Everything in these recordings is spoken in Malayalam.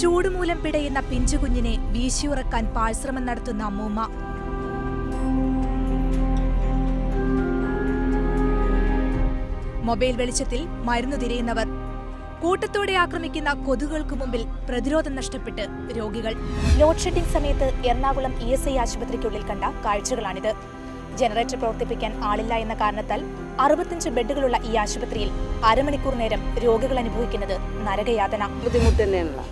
ചൂടുമൂലം പിടയുന്ന പിഞ്ചുകുഞ്ഞിനെ വീശിയുറക്കാൻ പാഴ്ശ്രമം നടത്തുന്ന അമ്മൂമ്മ. മൊബൈൽ വെളിച്ചത്തിൽ മരുന്നു തിരയുന്നവർ. കൂട്ടത്തോടെ ആക്രമിക്കുന്ന കൊതുകുകൾക്ക് മുമ്പിൽ പ്രതിരോധം നഷ്ടപ്പെട്ട് രോഗികൾ. ലോഡ് ഷെഡിംഗ് സമയത്ത് എറണാകുളം ഇ എസ് ഐ ആശുപത്രിക്കുള്ളിൽ കണ്ട കാഴ്ചകളാണിത്. ജനറേറ്റർ പ്രവർത്തിപ്പിക്കാൻ ആളില്ല എന്ന കാരണത്താൽ അറുപത്തിയഞ്ച് ബെഡുകളുള്ള ഈ ആശുപത്രിയിൽ അരമണിക്കൂർ നേരം രോഗികൾ അനുഭവിക്കുന്നത് നരകയാതന. ബുദ്ധിമുട്ട് തന്നെയാണല്ലോ.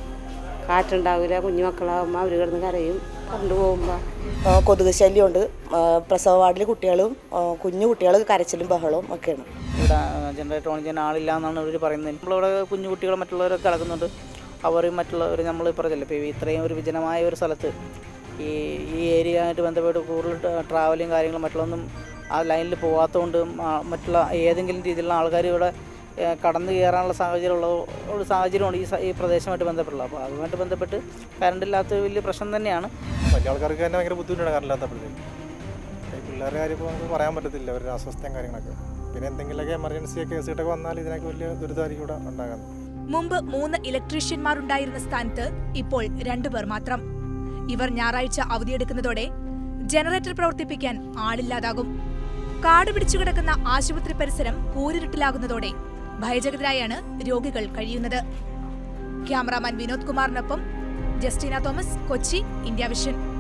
കാറ്റുണ്ടാവില്ല കുഞ്ഞുമക്കളാകുമ്പോൾ അവർ കിടന്ന് കരയും. കറണ്ട് പോകുമ്പോൾ കൊതുക് ശല്യമുണ്ട്. പ്രസവ വാർഡിൽ കുട്ടികളും കുഞ്ഞു കുട്ടികൾ കരച്ചിലും ബഹളവും ഒക്കെയാണ്. ഇവിടെ ജനറേറ്റർ ഓൺ ചെയ്യാൻ ആളില്ല എന്നാണ് അവർ പറയുന്നത്. നമ്മളിവിടെ കുഞ്ഞു കുട്ടികൾ മറ്റുള്ളവരൊക്കെ കിടക്കുന്നുണ്ട് അവർ മറ്റുള്ളവർ നമ്മൾ പറഞ്ഞല്ലോ ഇപ്പോൾ ഇത്രയും ഒരു വിജനമായ ഒരു സ്ഥലത്ത് ഈ ഈ ഏരിയ ആയിട്ട് ബന്ധപ്പെട്ട് കൂടുതൽ ട്രാവലിങ് കാര്യങ്ങളും മറ്റുള്ളൊന്നും ആ ലൈനിൽ പോകാത്തതുകൊണ്ട് മറ്റുള്ള ഏതെങ്കിലും രീതിയിലുള്ള ആൾക്കാർ ഇവിടെ കടന്നു കയറാനുള്ള സാഹചര്യമുള്ള ഒരു സാഹചര്യമാണ് ഈ ഈ പ്രദേശമായിട്ട് ബന്ധപ്പെട്ടുള്ളത്. അപ്പോൾ അതുമായിട്ട് ബന്ധപ്പെട്ട് കറണ്ട് ഇല്ലാത്ത വലിയ പ്രശ്നം തന്നെയാണ്. വലിയ ആൾക്കാർക്ക് തന്നെ ഭയങ്കര ബുദ്ധിമുട്ടാണ് കറണ്ടില്ലാത്തപ്പോഴത്തേക്ക് ഈ പിള്ളേരുടെ കാര്യം ഇപ്പോൾ നമുക്ക് പറയാൻ പറ്റത്തില്ല അവരുടെ അസ്വസ്ഥയും കാര്യങ്ങളൊക്കെ. പിന്നെ എന്തെങ്കിലുമൊക്കെ എമർജൻസി കേസ് കിട്ടൊക്കെ വന്നാൽ ഇതിനൊക്കെ വലിയ ദുരിതമായിരിക്കും ഇവിടെ ഉണ്ടാകുന്നത് മുമ്പ് മൂന്ന് ഇലക്ട്രീഷ്യന്മാരുണ്ടായിരുന്ന സ്ഥാനത്ത് ഇപ്പോൾ രണ്ടുപേർ മാത്രം. ഇവർ ഞായറാഴ്ച അവധിയെടുക്കുന്നതോടെ ജനറേറ്റർ പ്രവർത്തിപ്പിക്കാൻ ആളില്ലാതാകും. കാട് പിടിച്ചു കിടക്കുന്ന ആശുപത്രി പരിസരം കൂരിരുട്ടിലാകുന്നതോടെ ഭയചകിതരായാണ് രോഗികൾ കഴിയുന്നത്. ക്യാമറാമാൻ വിനോദ് കുമാറിനൊപ്പം Justina Thomas Kochi India vision.